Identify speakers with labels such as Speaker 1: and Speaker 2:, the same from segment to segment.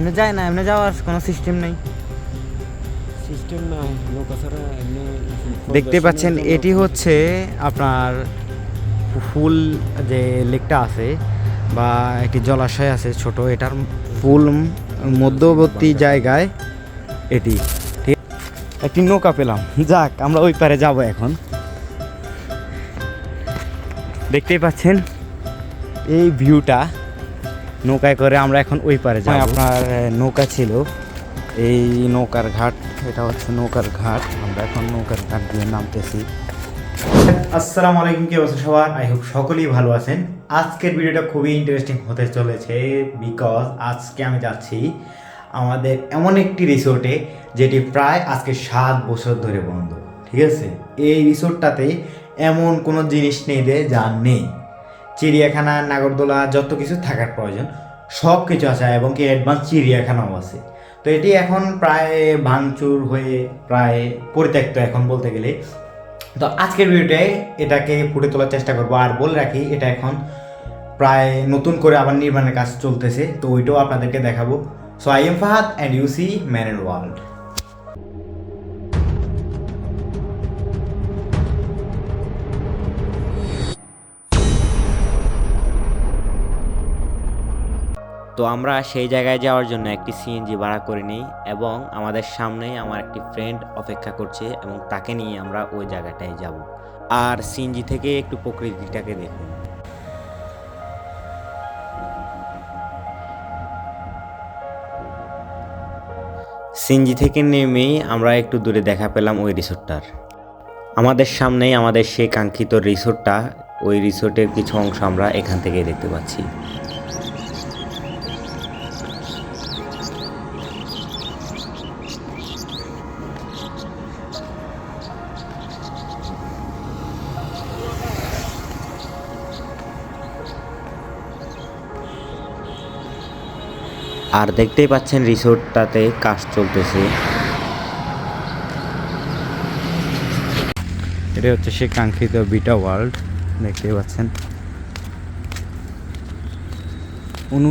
Speaker 1: এমনি যায় না এমনি যাওয়ার কোনো সিস্টেম নেই।
Speaker 2: সিস্টেম না নৌকা ছাড়া এমনি
Speaker 1: দেখতে পাচ্ছেন এটি হচ্ছে আপনার ফুল যে লেকটা আছে বা একটি জলাশয় আছে ছোট এটার ফুল মধ্যবর্তী জায়গায় এটি। ঠিক একটি নৌকা পেলাম যাক আমরা ওই পারে যাব এখন। দেখতেই পাচ্ছেন এই ভিউটা নৌকায় করে আমরা এখন ওই পারে যাব। আপনার নৌকা ছিল। এই নৌকার ঘাট এটা হচ্ছে নৌকার ঘাট। আমরা এখন নৌকার ঘাট দিয়ে নামতেছি। আসসালামু আলাইকুম কি অবস্থা সবার? আই হোপ সকলেই ভালো আছেন। আজকের ভিডিওটা খুবই ইন্টারেস্টিং হতে চলেছে বিকজ আজকে আমি যাচ্ছি আমাদের এমন একটি রিসোর্টে যেটি প্রায় আজকে সাত বছর ধরে বন্ধ। ঠিক আছে? এই রিসোর্টটাতে এমন কোনো জিনিস নেই যে যা নেই। চিড়িয়াখানা, নাগরদোলা, যত কিছু থাকার প্রয়োজন, সব কিছু আছে এবং কি অ্যাডভান্স চিড়িয়াখানাও আছে। তো এটি এখন প্রায় ভাঙচুর হয়ে প্রায় পরিত্যক্ত এখন বলতে গেলে। তো আজকের ভিডিওটায় এটাকে ফুটে তোলার চেষ্টা করব। আর বলে রাখি, এটা এখন প্রায় নতুন করে আবার নির্মাণের কাজ চলতেছে। তো ওইটাও আপনাদেরকে দেখাবো। So I am Fahad and you see man world
Speaker 3: তো আমরা সেই জায়গায় যাওয়ার জন্য একটি সিএনজি ভাড়া করে নিই এবং আমাদের সামনেই আমার একটি ফ্রেন্ড অপেক্ষা করছে এবং তাকে নিয়ে আমরা ওই জায়গাটায় যাব। আর সিএনজি থেকে একটু প্রকৃতিটাকে দেখুন। সিএনজি থেকে নেমেই আমরা একটু দূরে দেখা পেলাম ওই রিসোর্টটার। আমাদের সামনেই আমাদের সেই কাঙ্ক্ষিত রিসোর্টটা, ওই রিসোর্টের কিছু অংশ আমরা এখান থেকেই দেখতে পাচ্ছি। আর দেখতেই পাচ্ছেন রিসোর্টটাতে কাজ চলতেছে।
Speaker 1: এটা হচ্ছে সেই কাঙ্ক্ষিত বিটা ওয়ার্ল্ড, দেখতেই পাচ্ছেন। অনু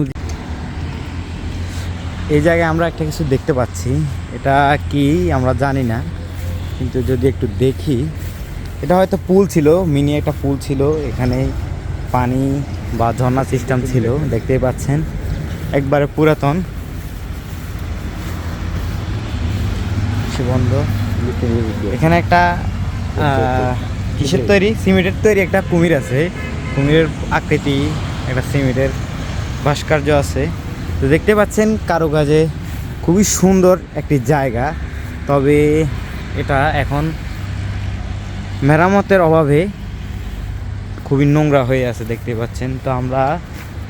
Speaker 1: এই জায়গায় আমরা একটা কিছু দেখতে পাচ্ছি। এটা কি আমরা জানি না, কিন্তু যদি একটু দেখি, এটা হয়তো পুল ছিল, মিনি একটা পুল ছিল, এখানে পানি বা ঝর্ণা সিস্টেম ছিল, দেখতেই পাচ্ছেন। একবারে পুরাতন। বন্ধ। এখানে একটা কিসের তৈরি? সিমেন্টের তৈরি একটা কুমির আছে। কুমিরের আকৃতি একটা সিমেন্টের ভাস্কর্য আছে। তো দেখতে পাচ্ছেন কারুকাজে খুবই সুন্দর একটি জায়গা। তবে এটা এখন মেরামতের অভাবে খুবই নোংরা হয়ে আছে দেখতে পাচ্ছেন। তো আমরা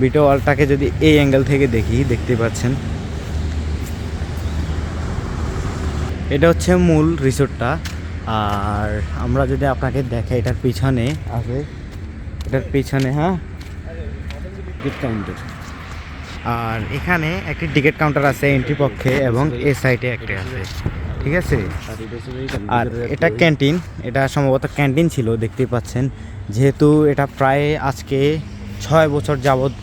Speaker 1: ভিডিও ওয়ালটাকে যদি এই অ্যাঙ্গেল থেকে দেখি, দেখতে পাচ্ছেন। এটা হচ্ছে মূল রিসোর্টটা। আর আমরা যদি আপনাকে দেখে এটার পিছনে আছে, এটার পিছনে হ্যাঁ?
Speaker 2: Ticket counter.
Speaker 1: আর এখানে একটি টিকিট কাউন্টার আছে এন্ট্রি পক্ষে এবং এ সাইডে একটা আছে। ঠিক আছে? আর এটা ক্যান্টিন এটা সম্ভবত ক্যান্টিন ছিল, দেখতেই পাচ্ছেন। যেহেতু এটা প্রায় আজকে ছয় বছর যাবৎ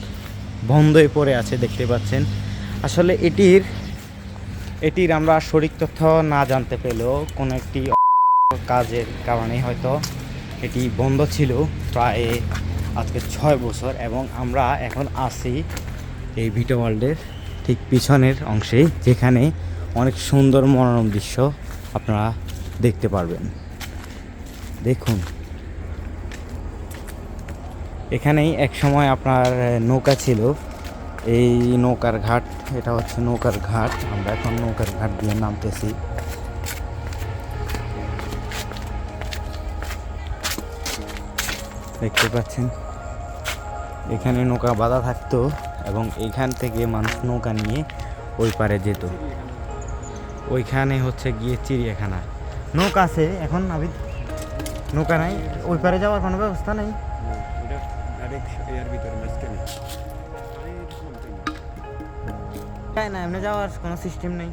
Speaker 1: বন্ধই পড়ে আছে, দেখতে পাচ্ছেন। আসলে এটির এটির আমরা সঠিক তথ্য না জানতে পেলেও কোনো একটি কাজের কারণে হয়তো এটি বন্ধ ছিল প্রায় আজকে ছয় বছর এবং আমরা এখন আছি এই ভিটো ওয়ার্ল্ডের ঠিক পিছনের অংশে, যেখানে অনেক সুন্দর মনোরম দৃশ্য আপনারা দেখতে পারবেন। দেখুন। এখানেই এক সময় আপনার নৌকা ছিল। এই নৌকার ঘাট, এটা হচ্ছে নৌকার ঘাট। আমরা এখন নৌকার ঘাট দিয়ে নামতেছি। দেখতে পাচ্ছেন? এখানে নৌকা বাঁধা থাকতো এবং এইখান থেকে মানুষ নৌকা নিয়ে ওই পারে যেত। ওইখানে হচ্ছে গিয়ে চিড়িয়াখানা। নৌকা আছে, এখন আবি নৌকা নাই, ওই পারে যাওয়ার কোনো ব্যবস্থা নেই।
Speaker 2: ডাইরেক্ট এর ভিতরে মাঝখানে
Speaker 1: তাই না? এমনি যাওয়ার কোনো সিস্টেম নেই।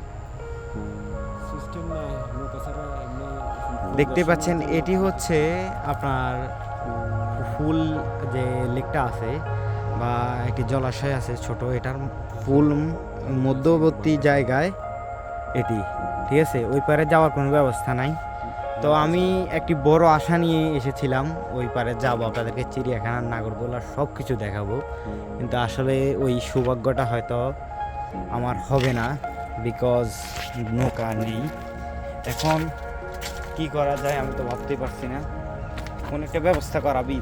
Speaker 2: সিস্টেম না নৌকা ছাড়া এমনি
Speaker 1: দেখতে পাচ্ছেন এটি হচ্ছে আপনার ফুল যে লেকটা আছে বা একটি জলাশয় আছে ছোট এটার ফুল মধ্যবর্তী জায়গায় এটি। ঠিক আছে? ওই পারে যাওয়ার কোনো ব্যবস্থা নাই। তো আমি একটি বড় আশা নিয়ে এসেছিলাম, ওই পারে যাব, আপনাদেরকে চিড়িয়াখানার নাগরদোলা সব কিছু দেখাবো। কিন্তু আসলে ওই সৌভাগ্যটা হয়তো আমার হবে না বিকজ নৌকা নেই। এখন কি করা যায় আমি তো ভাবতেই পারছি না। কোন একটা ব্যবস্থা করাবি?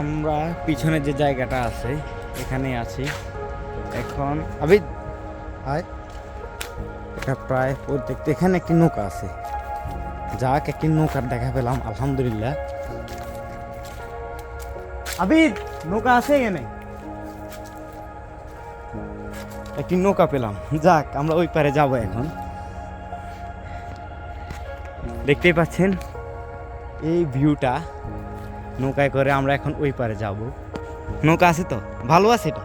Speaker 1: আমরা পিছনে যে জায়গাটা আছে এখানে আছি। এখন আবি হাই এটা প্রায় প্রত্যেক এখানে একটি নৌকা আছে। যাক, একটি নৌকার দেখা পেলাম, আলহামদুলিল্লাহ। আবিদ, নৌকা আছে এখানে? একটি নৌকা পেলাম। যাক, আমরা ওই পারে যাব এখন। দেখতেই পাচ্ছেন, এই ভিউটা নৌকায় করে আমরা এখন ওই পারে যাব। নৌকা আছে তো? ভালো আছে এটা?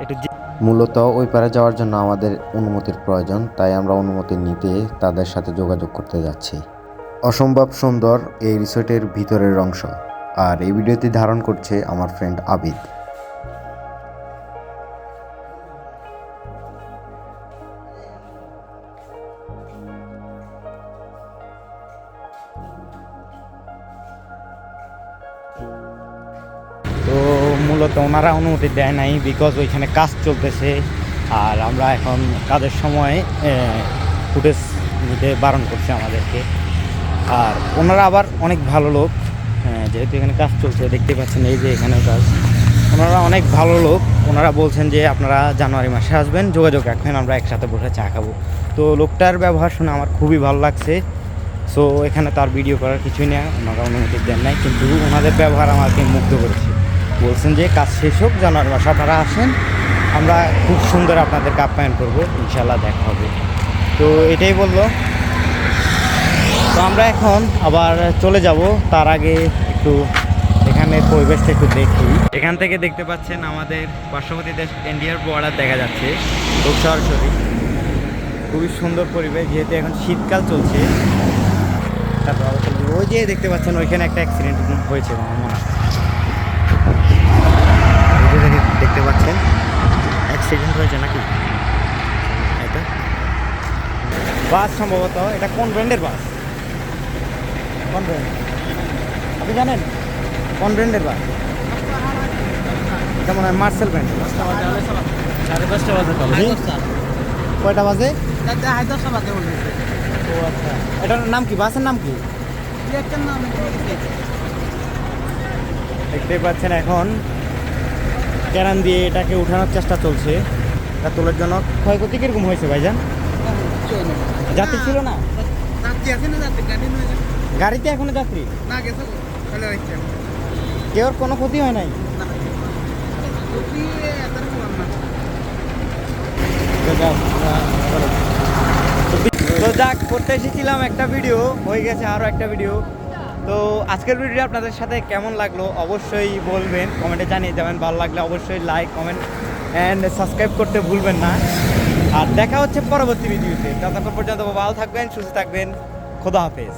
Speaker 1: একটু যে-
Speaker 4: মূলত ওই পারে যাওয়ার জন্য আমাদের অনুমতির প্রয়োজন, তাই আমরা অনুমতি নিতে তাদের সাথে যোগাযোগ করতে যাচ্ছি। অসম্ভব সুন্দর এই রিসোর্টের ভিতরের অংশ। আর এই ভিডিওটি ধারণ করছে আমার ফ্রেন্ড আবিদ।
Speaker 1: মূলত ওনারা অনুমতি দেয় নাই বিকজ ওইখানে কাজ চলতেছে। আর আমরা এখন কাজের সময় ফুটেজ নিতে বারণ করছে আমাদেরকে। আর ওনারা আবার অনেক ভালো লোক যেহেতু এখানে কাজ চলছে, দেখতে পাচ্ছেন এই যে এখানেও কাজ। ওনারা অনেক ভালো লোক। ওনারা বলছেন যে আপনারা জানুয়ারি মাসে আসবেন, যোগাযোগ রাখবেন, আমরা একসাথে বসে চা খাব। তো লোকটার ব্যবহার শুনে আমার খুবই ভালো লাগছে। সো এখানে তার ভিডিও করার কিছুই না ওনারা অনুমতি দেন নাই, কিন্তু ওনাদের ব্যবহার আমাকে মুগ্ধ করেছে। বলছেন যে কাজ শেষ হোক, জানুয়ারি মাসে আপনারা আসেন। আমরা খুব সুন্দর আপনাদেরকে আপ্যায়ন করব ইনশাল্লাহ দেখা হবে। তো এটাই বলল। তো আমরা এখন আবার চলে যাব, তার আগে একটু এখানে পরিবেশটা একটু দেখি। এখান থেকে দেখতে পাচ্ছেন আমাদের পার্শ্ববর্তী দেশ ইন্ডিয়ার বর্ডার দেখা যাচ্ছে খুব সরাসরি। খুবই সুন্দর পরিবেশ, যেহেতু এখন শীতকাল চলছে। তারপর ওই যে দেখতে পাচ্ছেন, ওইখানে একটা অ্যাক্সিডেন্ট হয়েছে, আমার মনে হয়। ওই যে দেখে- দেখতে পাচ্ছেন অ্যাক্সিডেন্ট হয়েছে নাকি? এটা? বাস সম্ভবত এটা কোন ব্র্যান্ডের বাস? কোন ব্র্যান্ড আপনি জানেন? কোন ব্র্যান্ডের বাস? এটা মনে হয় মার্সেল ব্র্যান্ড
Speaker 2: সাড়ে দশটা বাজে
Speaker 1: কয়টা বাজে?
Speaker 5: দশটা বাজে
Speaker 1: ও আচ্ছা। এটার নাম কি? বাসের নাম কি?
Speaker 5: একটা নাম
Speaker 1: দেখতেই পাচ্ছেন এখন ক্যারান দিয়ে এটাকে উঠানোর চেষ্টা চলছে। এটা তোলার জন্য ক্ষয়ক্ষতি কীরকম হয়েছে ভাইজান? যাত্রী ছিল না? গাড়িতে এখনও যাত্রী? কেউ কোনো ক্ষতি হয় নাই? তো যাক করতে এসেছিলাম একটা ভিডিও, হয়ে গেছে আরও একটা ভিডিও। তো আজকের ভিডিও আপনাদের সাথে কেমন লাগল অবশ্যই বলবেন। কমেন্টে জানিয়ে যাবেন ভালো লাগলে অবশ্যই লাইক কমেন্ট অ্যান্ড সাবস্ক্রাইব করতে ভুলবেন না। আর দেখা হচ্ছে পরবর্তী ভিডিওতে ততক্ষণ পর্যন্ত ভালো থাকবেন, সুস্থ থাকবেন। খোদা হাফেজ।